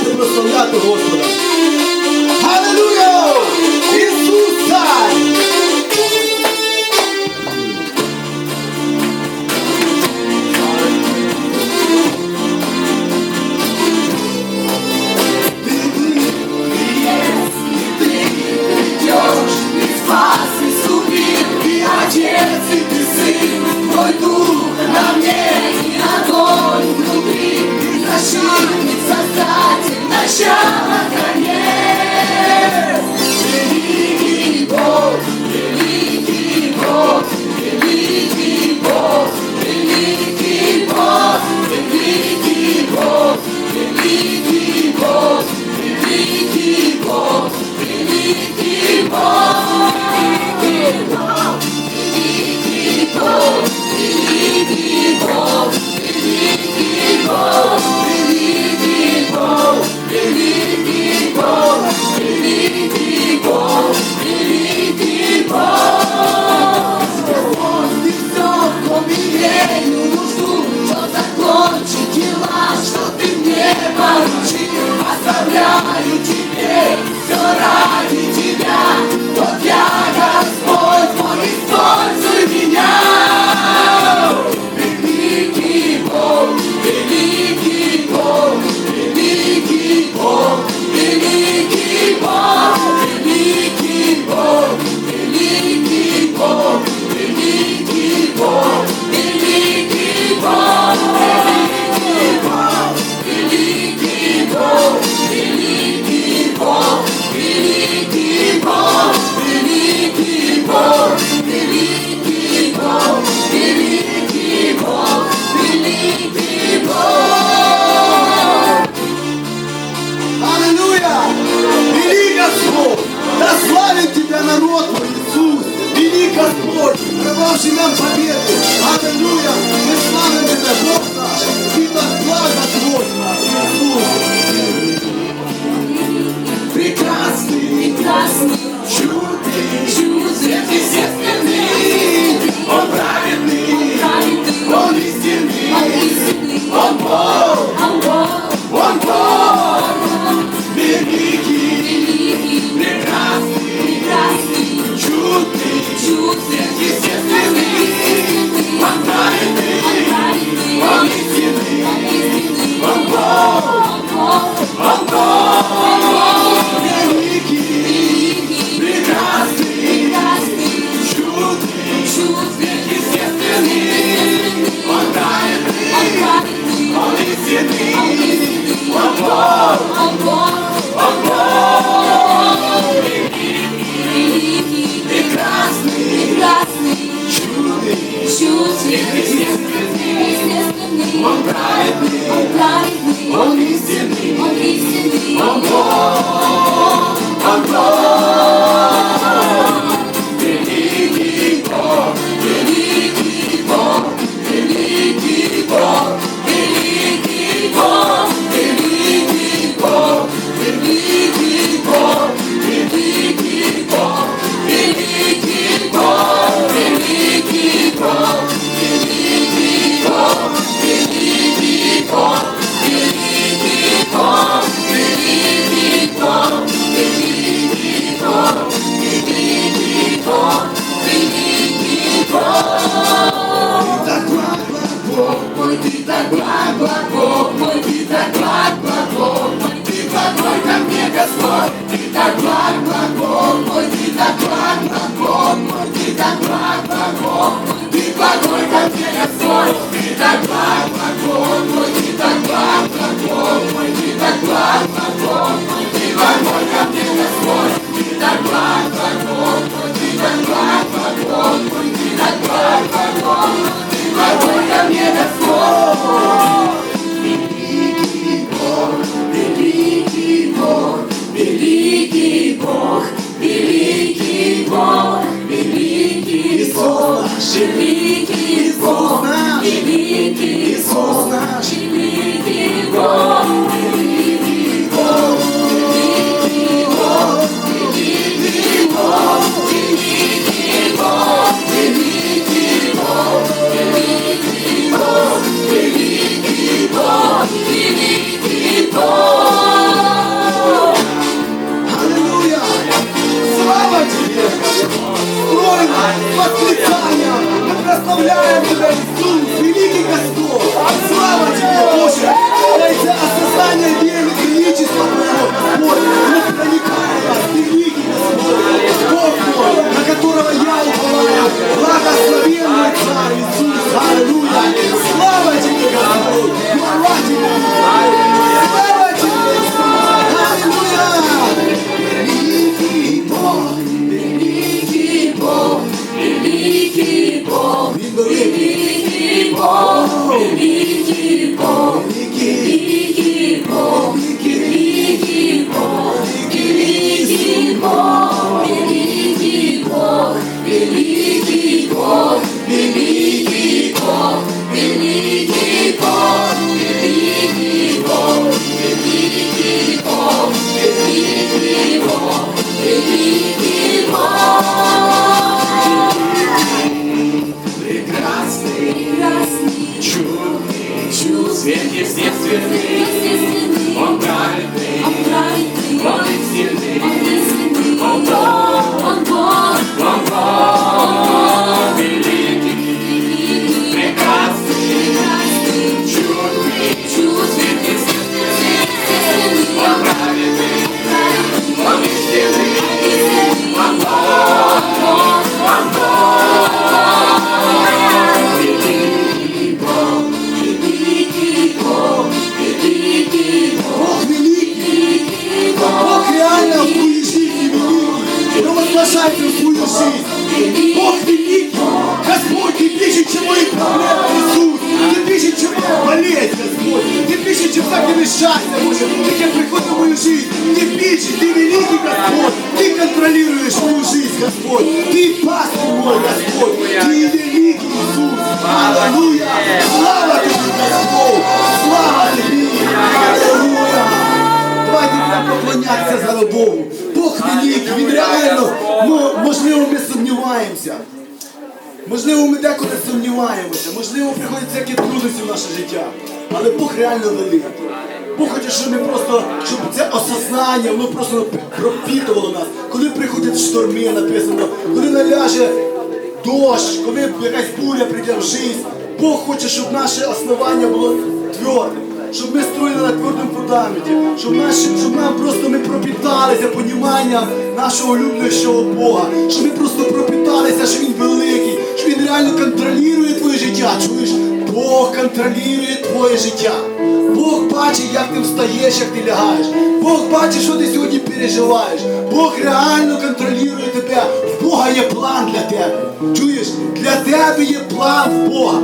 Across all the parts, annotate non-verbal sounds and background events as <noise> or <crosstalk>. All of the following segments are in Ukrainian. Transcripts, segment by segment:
Давайте прославляти Господа. Аллилуйя! Господь, ты так благ, благом мой, ты так благ, благом мой, ты так благ, благом ты благой ко мне, Господь, ты так благ, благом мой, ты так благ, благом мой, ты так благ, благом мой, ты благой ко мне, Господь, ты так благ, благом мой, ты так благ, благом мой, ты так благ, благом, ты благой ко мне, Господь. Прославляем Тебя, Иисус, великий Господь. Слава Тебе, Боже. Это осознание веры, величества Твоего, великий. Провозглашайте в твою жизнь. Бог великий. Господь, ты ближе, чем мои проблемы, Иисус. Ты ближе, чем моя болезнь, Господь. Ты ближе, чем всякое несчастье, Боже. Таке приходит в мою жизнь. Ты ближе, ты великий, Господь. Ты контролируешь мою жизнь, Господь. Ты пастырь мой, Господь. Ты великий, Иисус. Аллилуйя. Слава тебе, Господь. Слава тебе. Аллилуйя. Давайте будемо поклонятися за Богу. Великий, він реально, ну, можливо, ми сумніваємося. Можливо, ми деколи сумніваємося, можливо, приходять всякі трудності в наше життя. Але Бог реально великий. Бог хоче, щоб ми просто, щоб це осознання, воно просто пропітувало нас. Коли приходять шторми, написано, коли наляже дощ, коли якась буря прийде в життя, Бог хоче, щоб наше основання було твердим. Щоб ми строїли на твердому фундаменті, щоб, наші, щоб нам просто ми пропіталися поніманням нашого люблячого Бога, щоб ми просто пропіталися, що Він великий, що Він реально контролює твоє життя. Чуєш? Бог контролює твоє життя. Бог бачить, як ти встаєш, як ти лягаєш. Бог бачить, що ти сьогодні переживаєш. Бог реально контролює тебе. В Бога є план для тебе. Чуєш? Для тебе є план в Бога.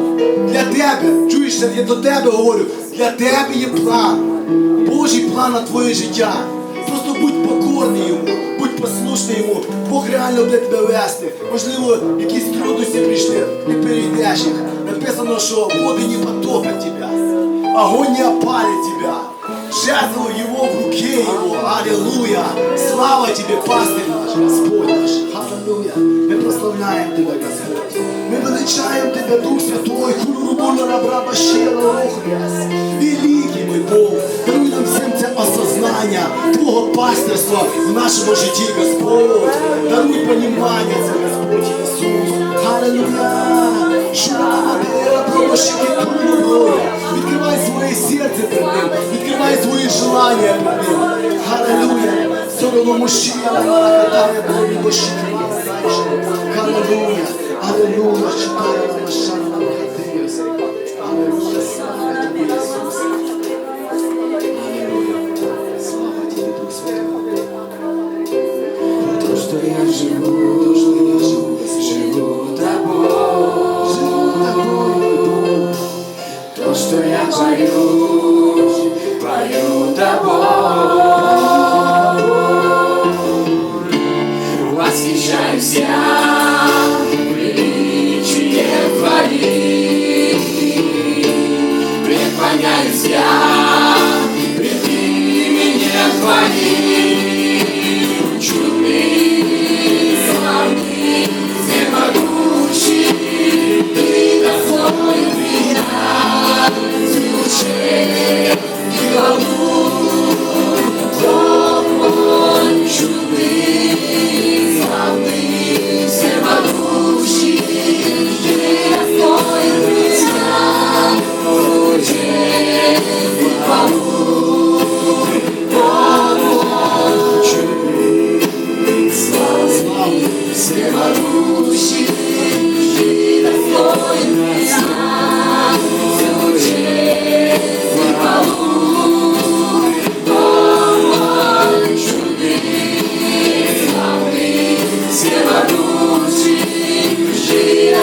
Для тебе. Чуєш, я до тебе говорю. Для тебе є план. Божий план на твоє життя. Просто будь покорний йому, будь послушний йому. Бог реально буде тебе вести. Можливо, якісь трудності прийшли, не перейдеш їх. Написано, що води не потопять тебе. Огонь не опалит тебя. Жезл его в руке его. Аллилуйя. Слава тебе, пастырь наш, Господь наш. Аллилуйя. Мы прославляем Тебя, Господь. Мы величаем Тебя, Дух Святой. Курурубуна рабраба щела охряс. Великий мой Бог. Даруй нам всем це осознання Твого пастирства в нашому житті, Господь. Даруй понимание це, Господь Ісус. Аллилуйя. Шура промощики Відкривай своє серце перед ним, відкривай свої желання перед ним. Галилуя. Сороно мужчина, катає Богу мужчина. Галилуя. Hallelujah. Hallelujah.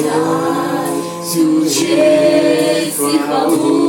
взять всю жизнь и холод.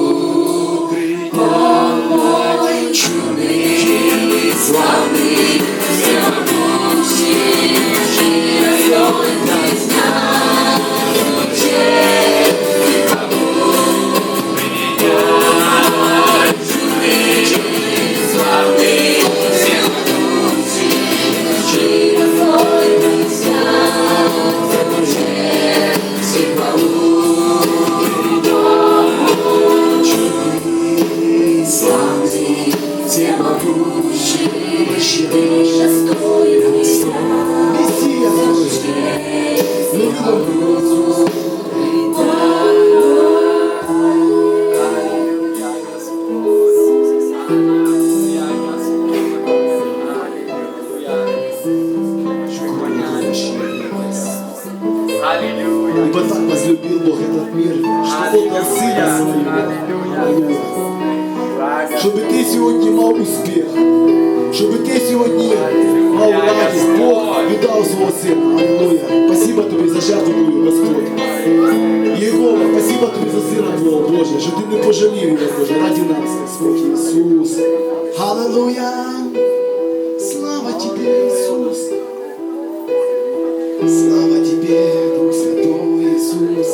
Слава Тебе, Дух Святой Иисус.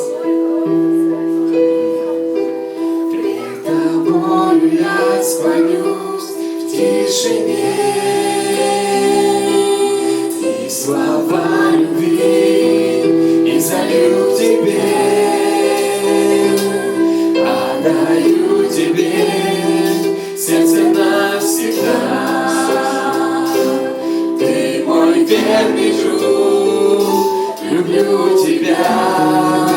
Пред Тобою я склонюсь в тишине. у тебя.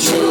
you.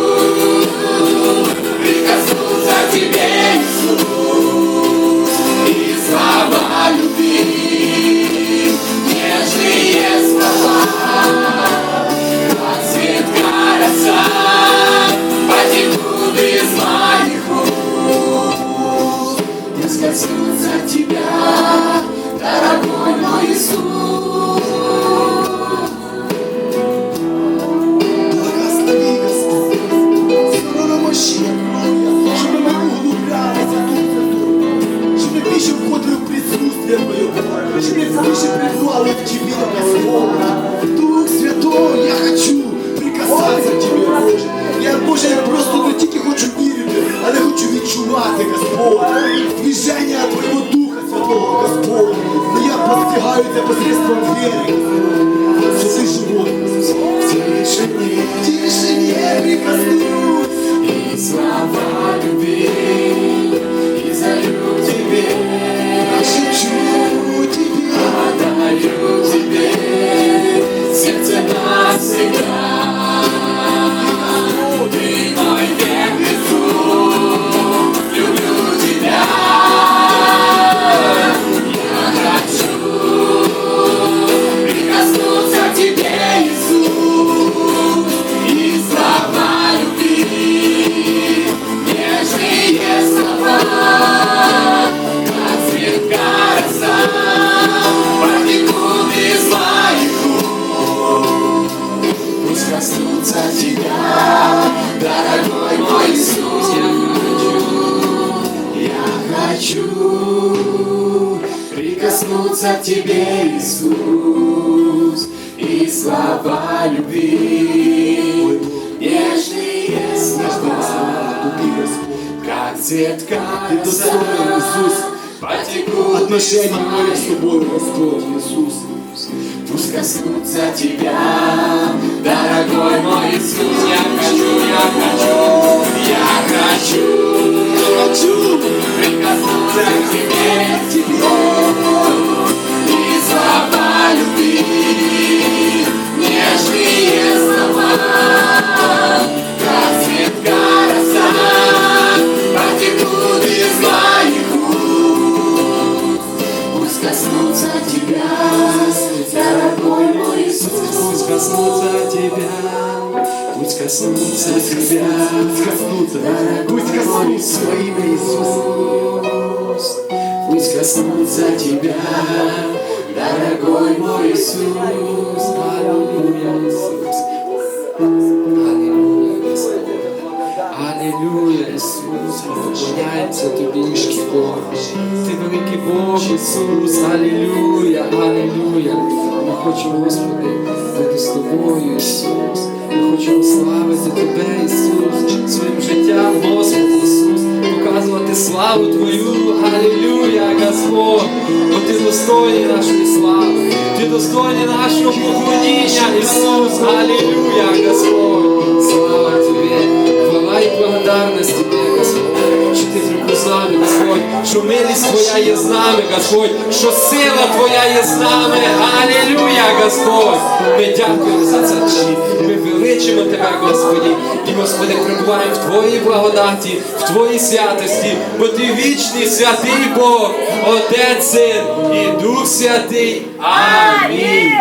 Из моих с моих Господь Иисус. Ісус, поклоняємося Тобі, Господь. Ти великий Бог, Ісус, Аллилуйя, Аллилуйя. Ми хочемо, Господи, бути з Тобою, Ісус. Ми хочемо славити Тебе, Ісус, своїм життям, Господи, Ісус, показувати славу Твою, Аллилуйя, Господь. Бо Ти достойний нашої слави, Ти достойний нашого поклоніння, Ісус, Аллилуйя, Господь. Слава Тобі. Хвала і благодарність Тобі, Господь, що Ти прибув з нами, Господь, що милість Твоя є з нами, Господь, що сила Твоя є з нами. Алілюя, Господь. Ми дякуємо за це Тобі. Ми величимо Тебе, Господі. І, Господи, перебуваємо в Твоїй благодаті, в Твоїй святості, бо Ти вічний святий Бог, Отець Син і Дух Святий. Амінь.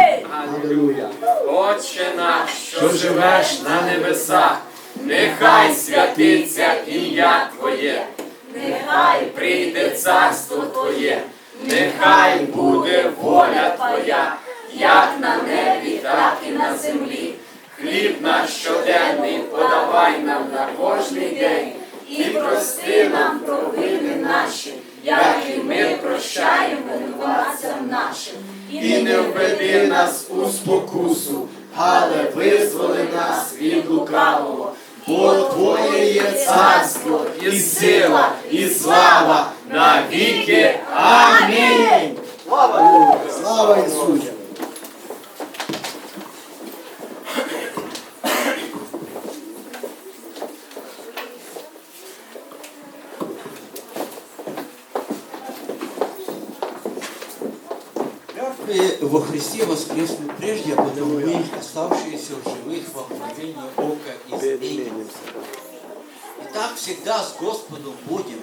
Аллилуйя. Отче наш, що живеш на небесах, нехай святиться ім'я Твоє, нехай прийде царство Твоє, нехай буде воля Твоя, як на небі, так і на землі. Хліб наш щоденний подавай нам на кожний день, і прости нам провини наші, як і ми прощаємо винуватцям нашим. І не введи нас у спокусу, але визволи нас від лукавого. Бо Твоє є царство, і сила, і слава на віки. Амінь. Слава Ісусу! Мертвые во Христе воскреснут прежде, а потом мы, оставшиеся в живых во мгновение ока изменимся. Итак, всегда с Господом будем.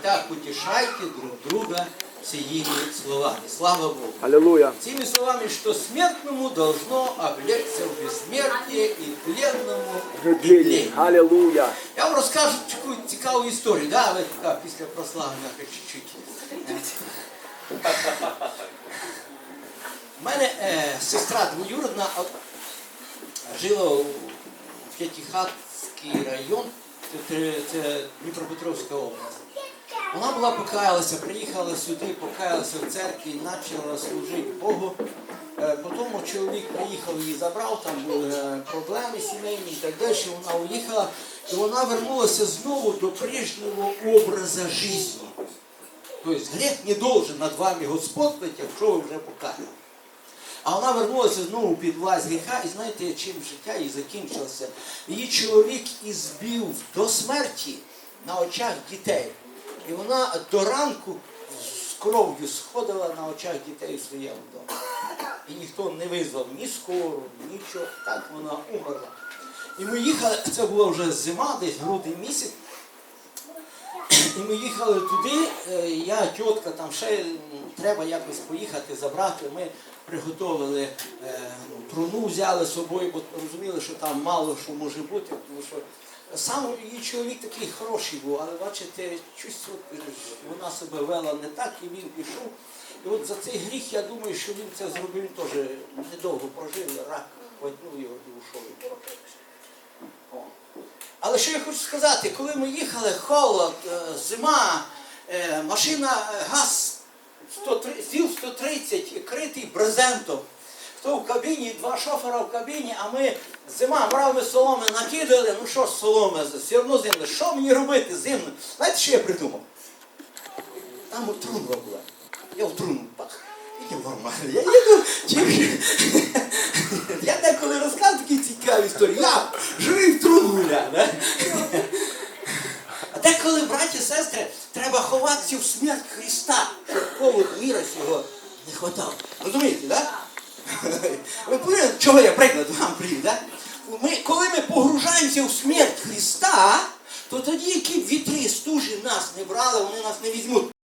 Итак, утешайте друг друга сими словами. Слава Богу. Аллилуйя. Теми словами, что смертному должно облечься в бессмертие и тленному в тление. Аллилуйя. Я вам розкажу таку цікаву історію, да? ви така після прославлення так чуть-чуть. У мене е, сестра двоюродна от, жила у П'ятихатський район, це, це, Дніпропетровська область. Вона була покаялася, приїхала сюди, покаялася в церкві, почала служити Богу. Е, Потім чоловік приїхав її забрав, там були е, проблеми сімейні і так далі. Вона уїхала, і вона вернулася знову до прежнього образу життя. Тобто грех не должен над вами господствовать, якщо ви вже покаяли. А вона вернулася знову під власть гріха, і знаєте, чим життя її закінчилося? Її чоловік ізбив до смерті на очах дітей. І вона до ранку з кров'ю сходила на очах дітей у своєму домі. І ніхто не визвав ні скору, нічого. Так вона умерла. І ми їхали, це була вже зима, десь грудень місяць. І ми їхали туди, е, я, тітка, там ще треба якось поїхати, забрати. Ми приготували е, ну, труну, взяли з собою, бо розуміли, що там мало що може бути, тому що сам її чоловік такий хороший був, але бачите, щось е, вона себе вела не так, і він пішов. І от за цей гріх я думаю, що він це зробив він теж недовго прожив, рак хватнув його і ушов. Але що я хочу сказати, коли ми їхали, холод, е, зима, е, машина, е, газ сіл 130, критий брезентом. Хто в кабіні, два шофера в кабіні, а ми зима, мрави соломи накидали, ну що ж соломи, все одно зимно. Що мені робити зимно? Знаєте, що я придумав? Там от трунва була. Я в труну пах. Я їду, чи- <laughs> я деколи розказую такі цікаві історії. Я живий в труну, ля, да? А деколи, браті, сестри, треба ховатися в смерть Христа, щоб холод міра цього не хватав. Розумієте, так? Ви поняли, чого я приклад вам привів, так? Ми, коли ми погружаємося в смерть Христа, то тоді які б вітри стужі нас не брали, вони нас не візьмуть.